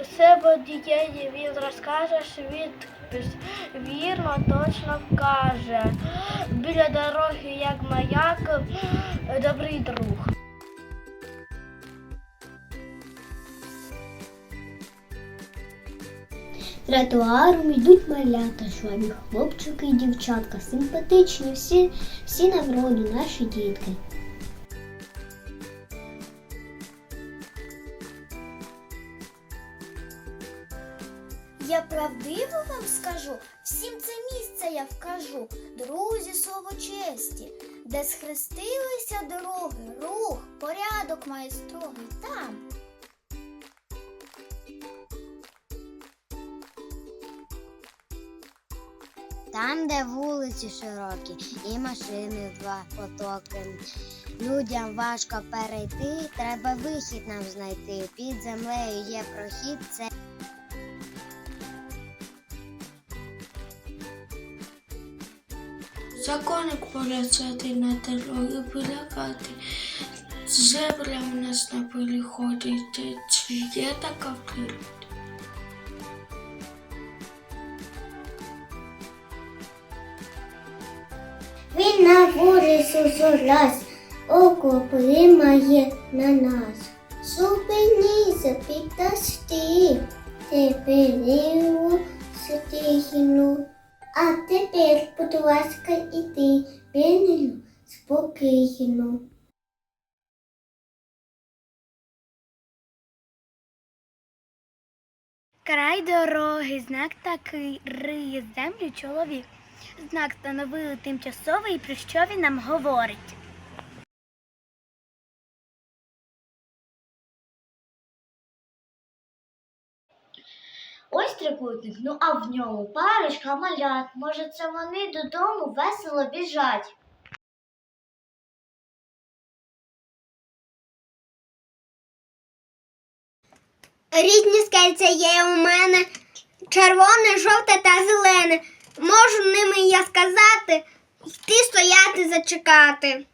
Все водієві він розкаже, швидкість вірно, точно вкаже. Біля дороги, як маяк, добрий друг. Тротуаром йдуть малята, жваві хлопчики і дівчатка, симпатичні, всі, всі на вроду, наші дітки. Я правдиво вам скажу, всім це місце я вкажу. Друзі, слово честі, де схрестилися дороги, рух, порядок має строгий там. Там, де вулиці широкі і машини два потоки. Людям важко перейти, треба вихід нам знайти. Під землею є прохід, це Законник поряд на дороги полякати. Зебра у нас на переході. Чи є така в природі? Він на вулицю зораз, око примає на нас. Зупиніться, піддасти, тепер. А тепер, будь ласка, іди, Бенелю, спокійно. Край дороги, знак такий, риє землю чоловік. Знак становили тимчасовий, про що він нам говорить. Ось трикутник, ну а в ньому парочка малят. Може, це вони додому весело біжать. різні скельця є у мене. Червоне, жовте та зелене. Можу ними я сказати, йти стояти зачекати.